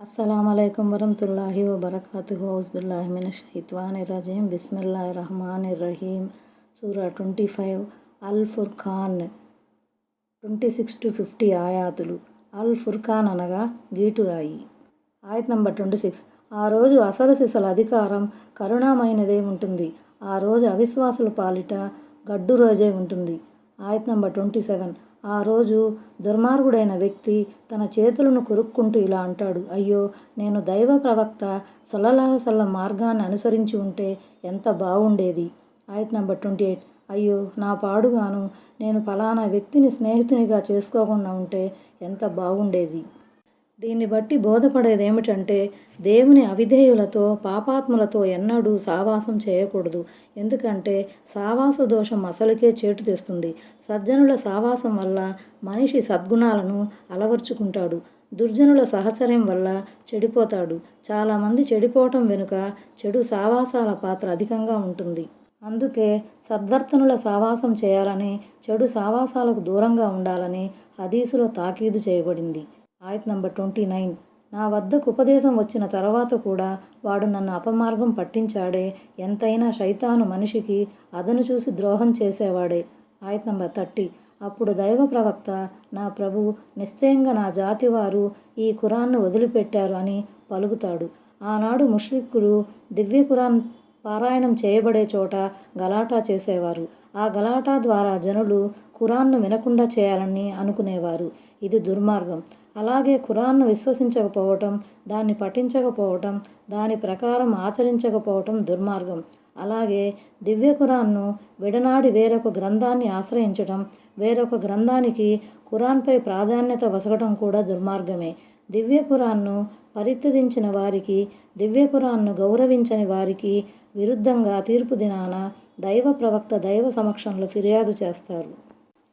అస్సలామలైకుం వరహమతుల్లాహి హౌస్ ఔజ్బిల్లాహిమిన షైత్వాన్ రజీం బిస్మిల్లా రహమాని రహీం సూరా twenty five. Al Furqan twenty six to fifty ఆయాతులు. అల్ ఫుర్ఖాన్ అనగా గీటురాయి. ఆయత్ నంబర్ ట్వంటీ సిక్స్. ఆ రోజు అసలు సిసల అధికారం కరుణామైనదే ఉంటుంది. ఆ రోజు అవిశ్వాసుల పాలిట గడ్డు రోజే ఉంటుంది. ఆయత్ నంబర్ ట్వంటీ సెవెన్. ఆ రోజు దుర్మార్గుడైన వ్యక్తి తన చేతులను కొరుక్కుంటూ ఇలా అంటాడు అయ్యో నేను దైవ ప్రవక్త సొల్లలాహసల్ల మార్గాన్ని అనుసరించి ఉంటే ఎంత బాగుండేది. ఆయత్ నంబర్ ట్వంటీ ఎయిట్. అయ్యో నా పాడుగాను నేను ఫలానా వ్యక్తిని స్నేహితునిగా చేసుకోకుండా ఉంటే ఎంత బాగుండేది. దీన్ని బట్టి బోధపడేది ఏమిటంటే దేవుని అవిధేయులతో పాపాత్ములతో ఎన్నడూ సావాసం చేయకూడదు. ఎందుకంటే సావాస దోషం అసలుకే చేటు తెస్తుంది. సజ్జనుల సావాసం వల్ల మనిషి సద్గుణాలను అలవర్చుకుంటాడు. దుర్జనుల సహచర్యం వల్ల చెడిపోతాడు. చాలామంది చెడిపోవటం వెనుక చెడు సావాసాల పాత్ర అధికంగా ఉంటుంది. అందుకే సద్వర్తనుల సావాసం చేయాలని చెడు సావాసాలకు దూరంగా ఉండాలని హదీసులో తాకీదు చేయబడింది. ఆయత్ నంబర్ ట్వంటీ నైన్. నా వద్దకు ఉపదేశం వచ్చిన తర్వాత కూడా వాడు నన్ను అపమార్గం పట్టించాడే. ఎంతైనా శైతాను మనిషికి అదను చూసి ద్రోహం చేసేవాడే. ఆయత్ నంబర్ థర్టీ. అప్పుడు దైవ ప్రవక్త నా ప్రభు నిశ్చయంగా నా జాతి వారు ఈ ఖురాన్ను వదిలిపెట్టారు అని పలుకుతాడు. ఆనాడు ముష్రిక్కులు దివ్య ఖురాన్ పారాయణం చేయబడే చోట గలాటా చేసేవారు. ఆ గలాటా ద్వారా జనులు ఖురాన్ను వినకుండా చేయాలని అనుకునేవారు. ఇది దుర్మార్గం. అలాగే ఖురాన్ను విశ్వసించకపోవటం దాన్ని పఠించకపోవటం దాని ప్రకారం ఆచరించకపోవటం దుర్మార్గం. అలాగే దివ్య ఖురాన్ను విడనాడి వేరొక గ్రంథాన్ని ఆశ్రయించడం వేరొక గ్రంథానికి ఖురాన్పై ప్రాధాన్యత వసగటం కూడా దుర్మార్గమే. దివ్య ఖురాన్ను పరిత్యజించిన వారికి దివ్య ఖురాన్ను గౌరవించని వారికి విరుద్ధంగా తీర్పు దినాన దైవ ప్రవక్త దైవ సమక్షంలో ఫిర్యాదు చేస్తారు.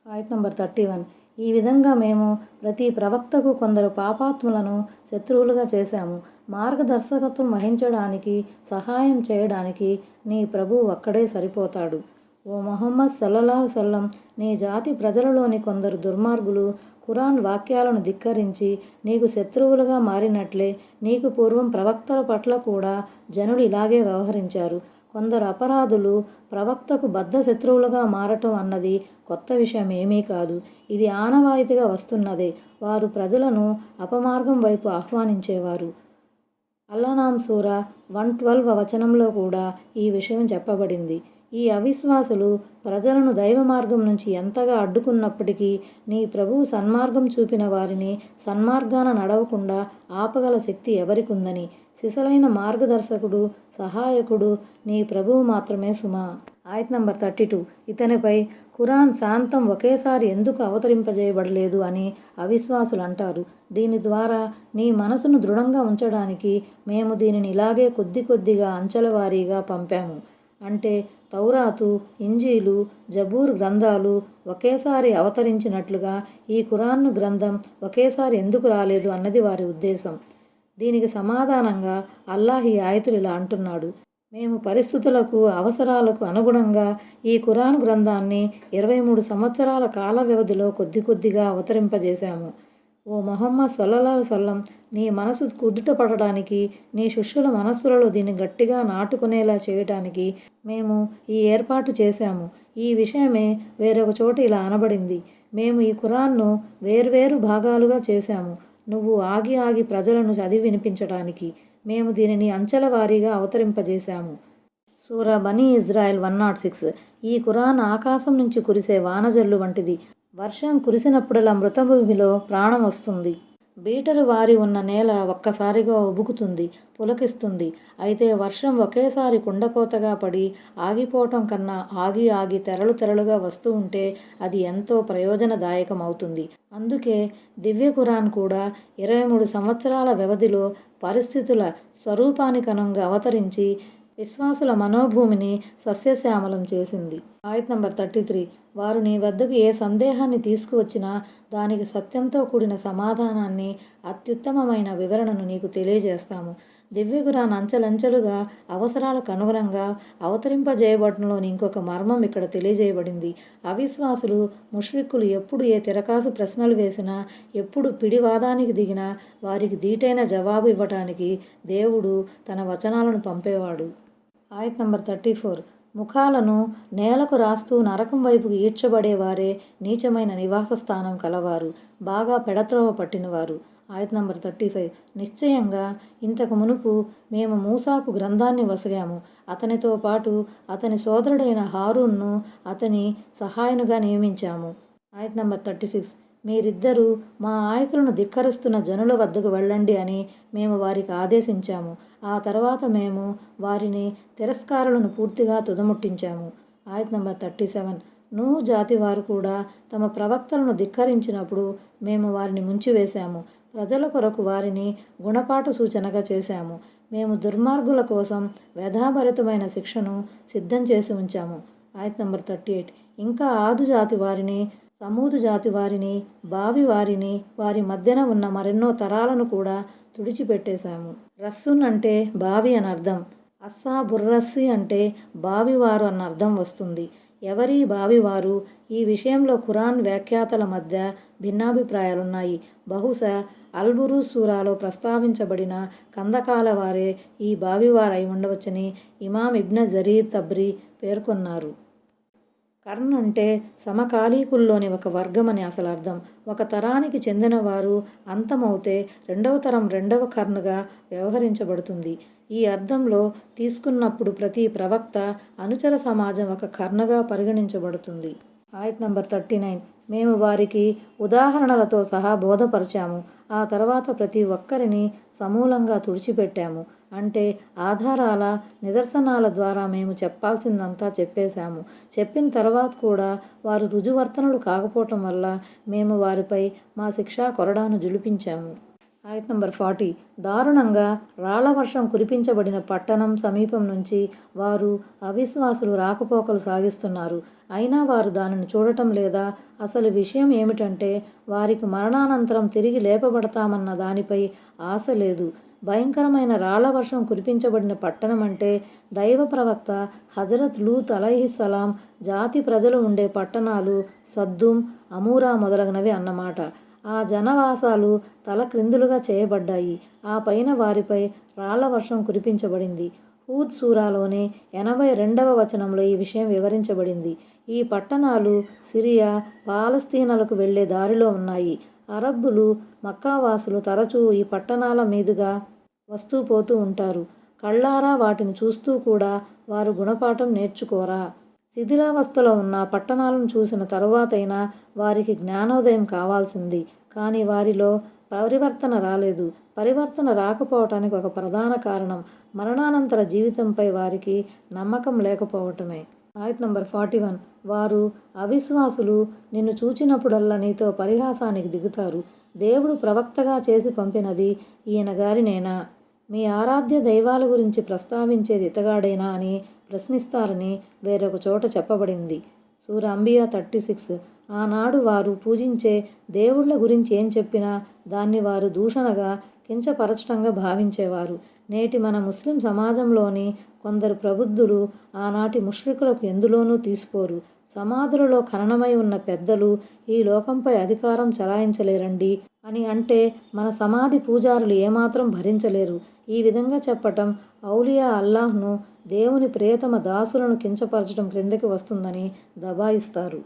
ఆయత్ నంబర్ థర్టీ వన్. ఈ విధంగా మేము ప్రతి ప్రవక్తకు కొందరు పాపాత్ములను శత్రువులుగా చేశాము. మార్గదర్శకత్వం వహించడానికి సహాయం చేయడానికి నీ ప్రభు ఒక్కడే సరిపోతాడు. ఓ మొహమ్మద్ సల్లల్లాహు సల్లం నీ జాతి ప్రజలలోని కొందరు దుర్మార్గులు ఖురాన్ వాక్యాలను ధిక్కరించి నీకు శత్రువులుగా మారినట్లే నీకు పూర్వం ప్రవక్తల పట్ల కూడా జనులు ఇలాగే వ్యవహరించారు. కొందరు అపరాధులు ప్రవక్తకు బద్ధ శత్రువులుగా మారటం అన్నది కొత్త విషయం ఏమీ కాదు. ఇది ఆనవాయితీగా వస్తున్నదే. వారు ప్రజలను అపమార్గం వైపు ఆహ్వానించేవారు. అల్లనాం సూర వన్ ట్వెల్వ్ వచనంలో కూడా ఈ విషయం చెప్పబడింది. ఈ అవిశ్వాసులు ప్రజలను దైవ మార్గం నుంచి ఎంతగా అడ్డుకున్నప్పటికీ నీ ప్రభువు సన్మార్గం చూపిన వారిని సన్మార్గాన నడవకుండా ఆపగల శక్తి ఎవరికుందని. సిసలైన మార్గదర్శకుడు సహాయకుడు నీ ప్రభువు మాత్రమే సుమా. ఆయత్ నంబర్ థర్టీ టూ. ఇతనిపై ఖురాన్ శాంతం ఒకేసారి ఎందుకు అవతరింపజేయబడలేదు అని అవిశ్వాసులు అంటారు దీని ద్వారా నీ మనసును దృఢంగా ఉంచడానికి మేము దీనిని ఇలాగే కొద్ది కొద్దిగా అంచెల వారీగా పంపాము. అంటే తౌరాతు ఇంజీలు జబూర్ గ్రంథాలు ఒకేసారి అవతరించినట్లుగా ఈ ఖురాన్ను గ్రంథం ఒకేసారి ఎందుకు రాలేదు అన్నది వారి ఉద్దేశం. దీనికి సమాధానంగా అల్లాహ్ ఈ ఆయతులు ఇలా అంటున్నాడు. మేము పరిస్థితులకు అవసరాలకు అనుగుణంగా ఈ ఖురాన్ గ్రంథాన్ని ఇరవై మూడు సంవత్సరాల కాల వ్యవధిలో కొద్ది కొద్దిగా అవతరింపజేశాము. ఓ మొహమ్మద్ సల్లల్లాహు సల్లం. నీ మనసు కుదుటపడడానికి నీ శిష్యుల మనస్సులలో దీన్ని గట్టిగా నాటుకునేలా చేయటానికి మేము ఈ ఏర్పాటు చేశాము. ఈ విషయమే వేరొక చోట ఇలా అనబడింది. మేము ఈ ఖురాన్ను వేర్వేరు భాగాలుగా చేశాము. నువ్వు ఆగి ఆగి ప్రజలను చదివి వినిపించడానికి మేము దీనిని అంచెల వారీగా అవతరింపజేశాము. సూరా Bani Israel one nought six ఈ ఖురాన్ ఆకాశం నుంచి కురిసే వానజల్లు వంటిది. వర్షం కురిసినప్పుడల్లా మృతభూమిలో ప్రాణం వస్తుంది. బీటలు వారి ఉన్న నేల ఒక్కసారిగా ఉబుకుతుంది పులకిస్తుంది. అయితే వర్షం ఒకేసారి కుండపోతగా పడి ఆగిపోవటం కన్నా ఆగి ఆగి తెరలు తెరలుగా వస్తూ ఉంటే అది ఎంతో ప్రయోజనదాయకం అవుతుంది అందుకే దివ్య ఖురాన్ కూడా ఇరవై మూడు సంవత్సరాల వ్యవధిలో పరిస్థితుల స్వరూపానికనంగా అవతరించి విశ్వాసుల మనోభూమిని సస్యశ్యామలం చేసింది. ఆయత్ నంబర్ థర్టీ త్రీ. వారు నీ వద్దకు ఏ సందేహాన్ని తీసుకువచ్చినా దానికి సత్యంతో కూడిన సమాధానాన్ని అత్యుత్తమమైన వివరణను నీకు తెలియజేస్తాము. దివ్యగురాన్ అంచెలంచెలుగా అవసరాలకు అనుగుణంగా అవతరింపజేయబడటంలోని ఇంకొక మర్మం ఇక్కడ తెలియజేయబడింది. అవిశ్వాసులు ముష్రిక్కులు ఎప్పుడు ఏ తిరకాసు ప్రశ్నలు వేసినా ఎప్పుడు పిడివాదానికి దిగినా వారికి దీటైన జవాబు ఇవ్వటానికి దేవుడు తన వచనాలను పంపేవాడు. ఆయత్ నంబర్ థర్టీ ఫోర్. ముఖాలను నేలకు రాస్తూ నరకం వైపుకు ఈడ్చబడేవారే నీచమైన నివాస స్థానం కలవారు బాగా పెడత్రోవ పట్టినవారు. ఆయత్ నంబర్ థర్టీ ఫైవ్. నిశ్చయంగా ఇంతకు మునుపు మేము మూసాకు గ్రంథాన్ని వసగాము. అతనితో పాటు అతని సోదరుడైన హారూన్ను అతని సహాయనుగా నియమించాము. ఆయత్ నంబర్ థర్టీ సిక్స్. మీరిద్దరూ మా ఆయతులను ధిక్కరిస్తున్న జనుల వద్దకు వెళ్ళండి అని మేము వారికి ఆదేశించాము. ఆ తర్వాత మేము వారిని తిరస్కారులను పూర్తిగా తుదముట్టించాము. ఆయత్ నంబర్ థర్టీ సెవెన్. నూ జాతి వారు కూడా తమ ప్రవక్తలను ధిక్కరించినప్పుడు మేము వారిని ముంచివేశాము. ప్రజల కొరకు వారిని గుణపాఠ సూచనగా చేశాము. మేము దుర్మార్గుల కోసం వ్యధాభరితమైన శిక్షను సిద్ధం చేసి ఉంచాము. ఆయత్ నంబర్ థర్టీ ఎయిట్. ఇంకా ఆదు జాతి వారిని సమూదు జాతి వారిని బావి వారిని వారి మధ్యన ఉన్న మరెన్నో తరాలను కూడా తుడిచిపెట్టేశాము. రస్సున్ అంటే బావి అని అర్థం. అస్సా బుర్రస్సి అంటే బావివారు అన్న అర్థం వస్తుంది. ఎవరి బావివారు ఈ విషయంలో ఖురాన్ వ్యాఖ్యాతల మధ్య భిన్నాభిప్రాయాలున్నాయి. బహుశా అల్బురు సూరాలో ప్రస్తావించబడిన కందకాల వారే ఈ బావివారై ఉండవచ్చని ఇమాం ఇబ్న జరీర్ తబ్రి పేర్కొన్నారు. కర్ణ అంటే సమకాలీకుల్లోని ఒక వర్గం అని అసలు అర్థం. ఒక తరానికి చెందిన వారు అంతమవుతే రెండవ తరం రెండవ కర్ణగా వ్యవహరించబడుతుంది. ఈ అర్థంలో తీసుకున్నప్పుడు ప్రతి ప్రవక్త అనుచర సమాజం ఒక కర్ణగా పరిగణించబడుతుంది. ఆయత్ నంబర్ థర్టీ నైన్. మేము వారికి ఉదాహరణలతో సహా బోధపరిచాము. ఆ తర్వాత ప్రతి ఒక్కరిని సమూలంగా తుడిచిపెట్టాము. అంటే ఆధారాల నిదర్శనాల ద్వారా మేము చెప్పాల్సిందంతా చెప్పేశాము. చెప్పిన తర్వాత కూడా వారు రుజువర్తనలు కాకపోవటం వల్ల మేము వారిపై మా శిక్షా కొరడాను జులిపించాము. ఆయత్ నంబర్ ఫార్టీ. దారుణంగా రాళ్ళ వర్షం కురిపించబడిన పట్టణం సమీపం నుంచి వారు అవిశ్వాసులు రాకపోకలు సాగిస్తున్నారు. అయినా వారు దానిని చూడటం లేదా అసలు విషయం ఏమిటంటే వారికి మరణానంతరం తిరిగి లేపబడతామన్న దానిపై ఆశ లేదు. భయంకరమైన రాళ్ళ వర్షం కురిపించబడిన పట్టణం అంటే దైవ ప్రవక్త హజరత్ లూత్ అలహిస్సలాం జాతి ప్రజలు ఉండే పట్టణాలు సద్దుం అమూరా మొదలగునవి అన్నమాట. ఆ జనవాసాలు తల క్రిందులుగా చేయబడ్డాయి. ఆ పైన వారిపై రాళ్ళ వర్షం కురిపించబడింది. హూద్ సూరాలోని ఎనభై రెండవ వచనంలో ఈ విషయం వివరించబడింది. ఈ పట్టణాలు సిరియా పాలస్తీనాలకు వెళ్ళే దారిలో ఉన్నాయి. అరబ్బులు మక్కావాసులు తరచూ ఈ పట్టణాల మీదుగా వస్తూ పోతూ ఉంటారు. కళ్ళారా వాటిని చూస్తూ కూడా వారు గుణపాఠం నేర్చుకోరా? శిథిలావస్థలో ఉన్న పట్టణాలను చూసిన తరువాతైనా వారికి జ్ఞానోదయం కావాల్సింది. కానీ వారిలో పరివర్తన రాలేదు. పరివర్తన రాకపోవటానికి ఒక ప్రధాన కారణం మరణానంతర జీవితంపై వారికి నమ్మకం లేకపోవటమే. ఆయత్ నంబర్ ఫార్టీ వన్. వారు అవిశ్వాసులు. నిన్ను చూచినప్పుడల్లా నీతో పరిహాసానికి దిగుతారు. దేవుడు ప్రవక్తగా చేసి పంపినది ఈయన గారినేనా? మీ ఆరాధ్య దైవాల గురించి ప్రస్తావించేది ఇతగాడేనా అని ప్రశ్నిస్తారని వేరొక చోట చెప్పబడింది. సూరాంబియా థర్టీ సిక్స్. ఆనాడు వారు పూజించే దేవుళ్ళ గురించి ఏం చెప్పినా దాన్ని వారు దూషణగా కించపరచటంగా భావించేవారు. నేటి మన ముస్లిం సమాజంలోని కొందరు ప్రబుద్ధులు ఆనాటి ముష్రికులకు ఎందులోనూ తీసుకోరు సమాధులలో ఖననమై ఉన్న పెద్దలు ఈ లోకంపై అధికారం చలాయించలేరండి. అని అంటే మన సమాధి పూజారులు ఏమాత్రం భరించలేరు. ఈ విధంగా చెప్పటం ఔలియా అల్లాహ్ను దేవుని ప్రియతమ దాసులను కించపరచడం క్రిందకి వస్తుందని దబాయిస్తారు.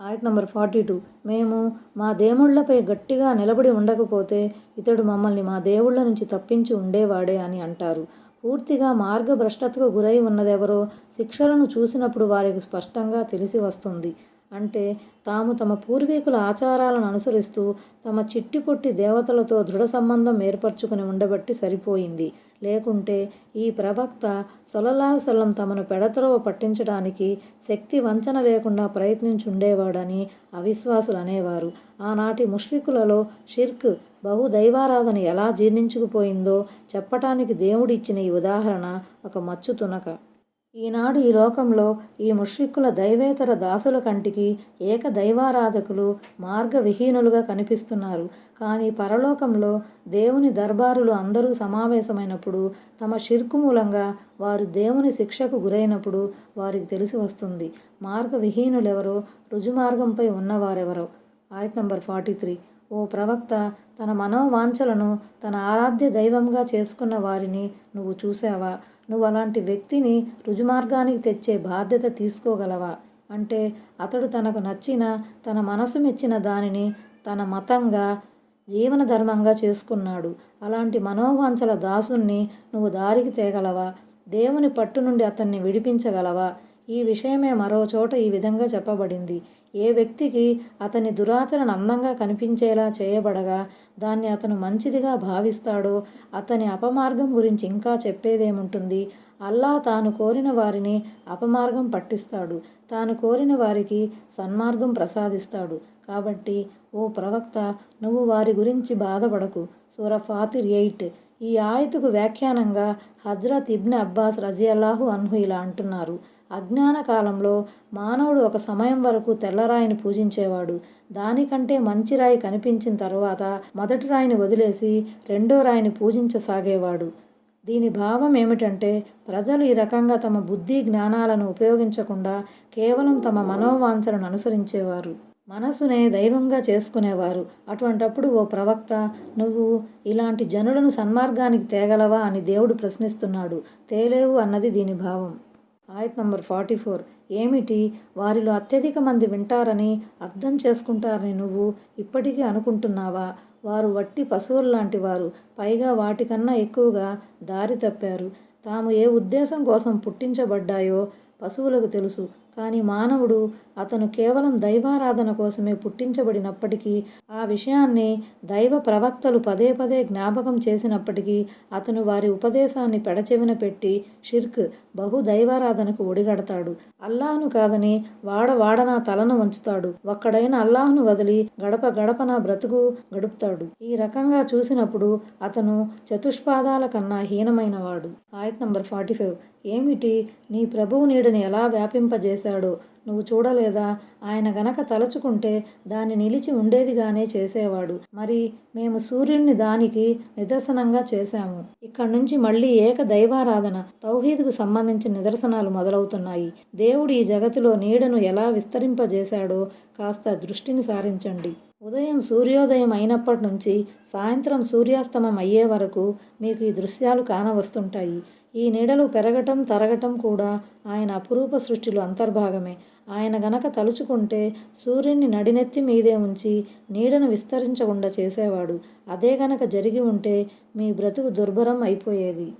ఆయత్ నంబర్ ఫార్టీ టూ. మేము మా దేవుళ్ళపై గట్టిగా నిలబడి ఉండకపోతే ఇతడు మమ్మల్ని మా దేవుళ్ళ నుంచి తప్పించి ఉండేవాడే అని అంటారు. పూర్తిగా మార్గభ్రష్టతకు గురై ఉన్నదెవరో శిక్షలను చూసినప్పుడు వారికి స్పష్టంగా తెలిసి వస్తుంది. అంటే తాము తమ పూర్వీకుల ఆచారాలను అనుసరిస్తూ తమ చిట్టి పొట్టి దేవతలతో దృఢ సంబంధం ఏర్పరచుకుని ఉండబట్టి సరిపోయింది. లేకుంటే ఈ ప్రవక్త సొలలాహుసల్లం తమను పెడతలో పట్టించడానికి శక్తి వంచన లేకుండా ప్రయత్నించుండేవాడని అవిశ్వాసులు అనేవారు. ఆనాటి ముష్రికులలో షిర్క్ బహుదైవారాధన ఎలా జీర్ణించుకుపోయిందో చెప్పటానికి దేవుడిచ్చిన ఈ ఉదాహరణ ఒక మచ్చు తునక ఈనాడు ఈ లోకంలో ఈ ముష్రిక్కుల దైవేతర దాసుల కంటికి ఏక దైవారాధకులు మార్గవిహీనులుగా కనిపిస్తున్నారు. కానీ పరలోకంలో దేవుని దర్బారులు అందరూ సమావేశమైనప్పుడు తమ షిర్కు మూలంగా వారు దేవుని శిక్షకు గురైనప్పుడు వారికి తెలిసి వస్తుంది మార్గవిహీనులెవరో రుజుమార్గంపై ఉన్నవారెవరో. ఆయత్ నంబర్ ఫార్టీ త్రీ. ఓ ప్రవక్త తన మనోవాంఛలను తన ఆరాధ్య దైవంగా చేసుకున్న వారిని నువ్వు చూసావా నువ్వు అలాంటి వ్యక్తిని రుజుమార్గానికి తెచ్చే బాధ్యత తీసుకోగలవా? అంటే అతడు తనకు నచ్చిన తన మనసు మెచ్చిన దానిని తన మతంగా జీవన ధర్మంగా చేసుకున్నాడు. అలాంటి మనోవాంఛల దాసుణ్ణి నువ్వు దారికి తేగలవా? దేవుని పట్టు నుండి అతన్ని విడిపించగలవా? ఈ విషయమే మరో చోట ఈ విధంగా చెప్పబడింది. ఏ వ్యక్తికి అతని దురాచరణ అందంగా కనిపించేలా చేయబడగా దాన్ని అతను మంచిదిగా భావిస్తాడో అతని అపమార్గం గురించి ఇంకా చెప్పేదేముంటుంది? అల్లా తాను కోరిన వారిని అపమార్గం పట్టిస్తాడు. తాను కోరిన వారికి సన్మార్గం ప్రసాదిస్తాడు. కాబట్టి ఓ ప్రవక్త నువ్వు వారి గురించి బాధపడకు. సూర ఫాతిర్ ఎయిట్. ఈ ఆయతకు వ్యాఖ్యానంగా హజ్రత్ ఇబ్న్ అబ్బాస్ రజియల్లాహు అన్హు ఇలా అంటున్నారు. అజ్ఞాన కాలంలో మానవుడు ఒక సమయం వరకు తెల్లరాయిని పూజించేవాడు. దానికంటే మంచి రాయి కనిపించిన తర్వాత మొదటి రాయిని వదిలేసి రెండో రాయిని పూజించసాగేవాడు. దీని భావం ఏమిటంటే ప్రజలు ఈ రకంగా తమ బుద్ధి జ్ఞానాలను ఉపయోగించకుండా కేవలం తమ మనోవాంఛలను అనుసరించేవారు. మనసునే దైవంగా చేసుకునేవారు. అటువంటప్పుడు ఓ ప్రవక్త నువ్వు ఇలాంటి జనులను సన్మార్గానికి తేగలవా? అని దేవుడు ప్రశ్నిస్తున్నాడు. తేలేవు అన్నది దీని భావం. ఆయత్ నంబర్ ఫార్టీ ఫోర్. ఏమిటి? వారిలో అత్యధిక మంది వింటారని అర్థం చేసుకుంటారని నువ్వు ఇప్పటికీ అనుకుంటున్నావా? వారు వట్టి పశువుల్లాంటి వారు. పైగా వాటికన్నా ఎక్కువగా దారి తప్పారు. తాము ఏ ఉద్దేశం కోసం పుట్టించబడ్డాయో పశువులకు తెలుసు. కానీ మానవుడు అతను కేవలం దైవారాధన కోసమే పుట్టించబడినప్పటికీ ఆ విషయాన్ని దైవ ప్రవక్తలు పదే పదే జ్ఞాపకం చేసినప్పటికీ అతను వారి ఉపదేశాన్ని పెడచెవిన పెట్టి షిర్క్ బహు దైవారాధనకు ఒడిగడతాడు. అల్లాహ్ను కాదని వాడవాడనా తలను వంచుతాడు. ఒక్కడైన అల్లాహ్ను వదిలి గడప గడపన బ్రతుకు గడుపుతాడు. ఈ రకంగా చూసినప్పుడు అతను చతుష్పాదాల కన్నా హీనమైనవాడు. ఆయత్ నంబర్ ఫార్టీ ఫైవ్. ఏమిటి? నీ ప్రభువు నీడని ఎలా వ్యాపింపజేశాడో నువ్వు చూడలేదా? ఆయన గనక తలుచుకుంటే దాన్ని నిలిచి ఉండేదిగానే చేసేవాడు. మరి మేము సూర్యుడిని దానికి నిదర్శనంగా చేశాము. ఇక్కడి నుంచి మళ్ళీ ఏక దైవారాధన తౌహీద్కు సంబంధించిన నిదర్శనాలు మొదలవుతున్నాయి. దేవుడు ఈ జగతిలో నీడను ఎలా విస్తరింపజేశాడో కాస్త దృష్టిని సారించండి. ఉదయం సూర్యోదయం అయినప్పటి నుంచి సాయంత్రం సూర్యాస్తమం అయ్యే వరకు మీకు ఈ దృశ్యాలు కానవస్తుంటాయి. ఈ నీడలు పెరగటం తరగటం కూడా ఆయన అపురూప సృష్టిలో అంతర్భాగమే. ఆయన గనక తలుచుకుంటే సూర్యుని నడినెత్తి మీదే ఉంచి నీడను విస్తరించకుండా చేసేవాడు. అదే గనక జరిగి ఉంటే మీ బ్రతుకు దుర్భరం అయిపోయేది.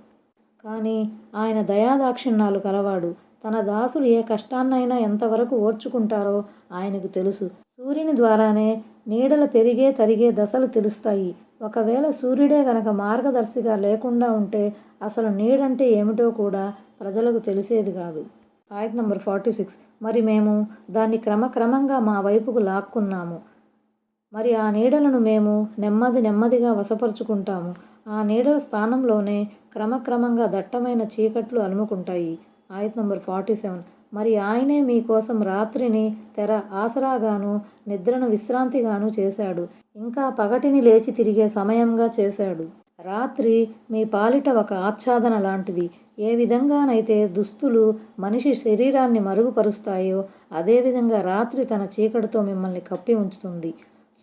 కానీ ఆయన దయాదాక్షిణ్యాలు కలవాడు. తన దాసులు ఏ కష్టాన్నైనా ఎంతవరకు ఓర్చుకుంటారో ఆయనకు తెలుసు. సూర్యుని ద్వారానే నీడలు పెరిగే తరిగే దశలు తెలుస్తాయి. ఒకవేళ సూర్యుడే గనక మార్గదర్శిగా లేకుండా ఉంటే అసలు నీడంటే ఏమిటో కూడా ప్రజలకు తెలిసేది కాదు. ఆయత్ నంబర్ ఫార్టీ సిక్స్. మరి మేము దాన్ని క్రమక్రమంగా మా వైపుకు లాక్కున్నాము. మరి ఆ నీడలను మేము నెమ్మది నెమ్మదిగా వశపరుచుకుంటాము. ఆ నీడల స్థానంలోనే క్రమక్రమంగా దట్టమైన చీకట్లు అలుముకుంటాయి. ఆయత్ నంబర్ ఫార్టీ సెవెన్. మరి ఆయనే మీకోసం రాత్రిని తెర ఆసరాగాను నిద్రను విశ్రాంతిగాను చేశాడు. ఇంకా పగటిని లేచి తిరిగే సమయంగా చేశాడు. రాత్రి మీ పాలిట ఒక ఆచ్ఛాదన లాంటిది. ఏ విధంగానైతే దుస్తులు మనిషి శరీరాన్ని మరుగుపరుస్తాయో అదేవిధంగా రాత్రి తన చీకటితో మిమ్మల్ని కప్పి ఉంచుతుంది.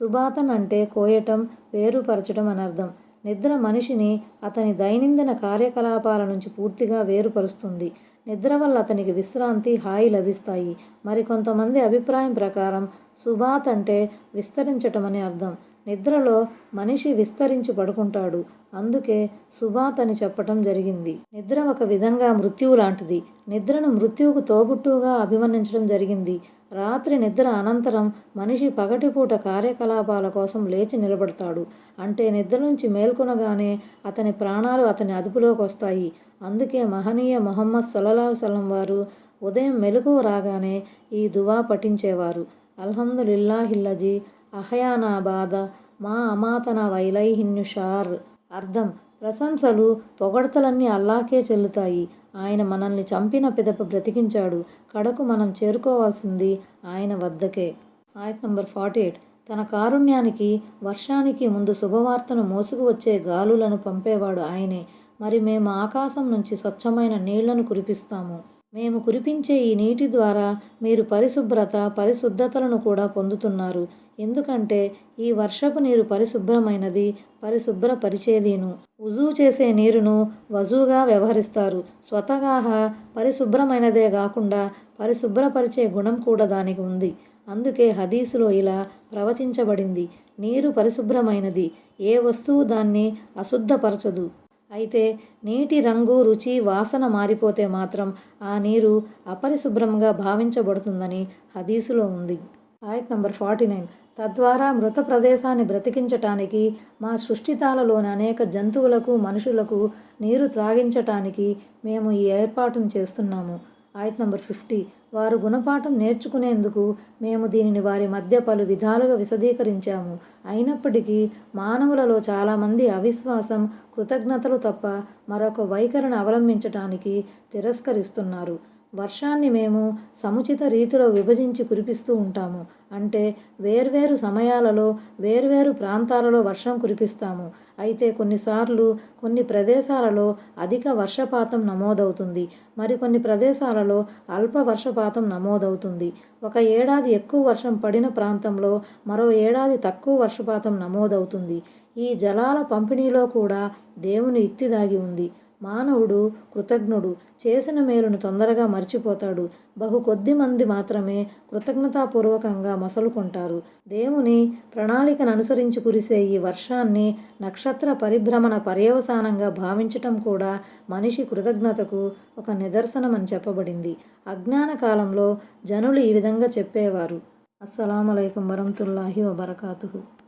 సుబాతన్ అంటే కోయటం వేరుపరచటం అని అర్థం. నిద్ర మనిషిని అతని దైనందిన కార్యకలాపాల నుంచి పూర్తిగా వేరుపరుస్తుంది. నిద్ర వల్ల అతనికి విశ్రాంతి హాయి లభిస్తాయి. మరికొంతమంది అభిప్రాయం ప్రకారం సుబాత్ అంటే విస్తరించటం అని అర్థం. నిద్రలో మనిషి విస్తరించి పడుకుంటాడు. అందుకే సుబాత్ అని చెప్పటం జరిగింది. నిద్ర ఒక విధంగా మృత్యువు లాంటిది. నిద్రను మృత్యువుకు తోబుట్టువుగా అభివర్ణించడం జరిగింది. రాత్రి నిద్ర అనంతరం మనిషి పగటిపూట కార్యకలాపాల కోసం లేచి నిలబడతాడు. అంటే నిద్ర నుంచి మేల్కొనగానే అతని ప్రాణాలు అతని అదుపులోకి వస్తాయి. అందుకే మహనీయ మొహమ్మద్ సల్లల్లాహు అలైహి వారు ఉదయం మెలకువ రాగానే ఈ దువా పఠించేవారు. అల్హమ్దులిల్లాహిల్లజీ అహయానా బాధ మా అమాతన వైలైహిన్యుషార్ అర్థం. ప్రశంసలు పొగడ్తలన్నీ అల్లాకే చెల్లుతాయి. ఆయన మనల్ని చంపిన పిదప బ్రతికించాడు. కడకు మనం చేరుకోవాల్సింది ఆయన వద్దకే. ఆయత్ నంబర్ ఫార్టీ ఎయిట్. తన కారుణ్యానికి వర్షానికి ముందు శుభవార్తను మోసుకు వచ్చే గాలులను పంపేవాడు ఆయనే. మరి మేము ఆకాశం నుంచి స్వచ్ఛమైన నీళ్ళను కురిపిస్తాము. మేము కురిపించే ఈ నీటి ద్వారా మీరు పరిశుభ్రత పరిశుద్ధతలను కూడా పొందుతున్నారు. ఎందుకంటే ఈ వర్షపు నీరు పరిశుభ్రమైనది పరిశుభ్రపరిచేదీను ఉజూ చేసే నీరును వజూగా వ్యవహరిస్తారు. స్వతగాహా పరిశుభ్రమైనదే కాకుండా పరిశుభ్రపరిచే గుణం కూడా దానికి ఉంది. అందుకే హదీసులో ఇలా ప్రవచించబడింది. నీరు పరిశుభ్రమైనది. ఏ వస్తువు దాన్ని అశుద్ధపరచదు. అయితే నీటి రంగు రుచి వాసన మారిపోతే మాత్రం ఆ నీరు అపరిశుభ్రంగా భావించబడుతుందని హదీసులో ఉంది. ఆయత్ నంబర్ ఫార్టీ నైన్. తద్వారా మృత ప్రదేశాన్ని బ్రతికించటానికి మా సృష్టితాలలోని అనేక జంతువులకు మనుషులకు నీరు త్రాగించటానికి మేము ఈ ఏర్పాటును చేస్తున్నాము. ఆయత్ నంబర్ ఫిఫ్టీ. వారు గుణపాఠం నేర్చుకునేందుకు మేము దీనిని వారి మధ్య పలు విధాలుగా విశదీకరించాము. అయినప్పటికీ మానవులలో చాలామంది అవిశ్వాసం కృతజ్ఞతలు తప్ప మరొక వైఖరిని అవలంబించటానికి తిరస్కరిస్తున్నారు. వర్షాన్ని మేము సముచిత రీతిలో విభజించి కురిపిస్తూ ఉంటాము. అంటే వేర్వేరు సమయాలలో వేర్వేరు ప్రాంతాలలో వర్షం కురిపిస్తాము. అయితే కొన్నిసార్లు కొన్ని ప్రదేశాలలో అధిక వర్షపాతం నమోదవుతుంది. మరికొన్ని ప్రదేశాలలో అల్ప వర్షపాతం నమోదవుతుంది. ఒక ఏడాది ఎక్కువ వర్షం పడిన ప్రాంతంలో మరో ఏడాది తక్కువ వర్షపాతం నమోదవుతుంది. ఈ జలాల పంపిణీలో కూడా దేవుని యుక్తి దాగి ఉంది. మానవుడు కృతజ్ఞుడు చేసిన మేలును తొందరగా మర్చిపోతాడు. బహు కొద్ది మంది మాత్రమే కృతజ్ఞతాపూర్వకంగా మసలుకుంటారు. దేవుని ప్రణాళికను అనుసరించి కురిసే ఈ వర్షాన్ని నక్షత్ర పరిభ్రమణ పర్యవసానంగా భావించటం కూడా మనిషి కృతజ్ఞతకు ఒక నిదర్శనమని చెప్పబడింది. అజ్ఞాన కాలంలో జనులు ఈ విధంగా చెప్పేవారు. అస్సలం అయికం వరహతుల్లాహి వబర్కాతు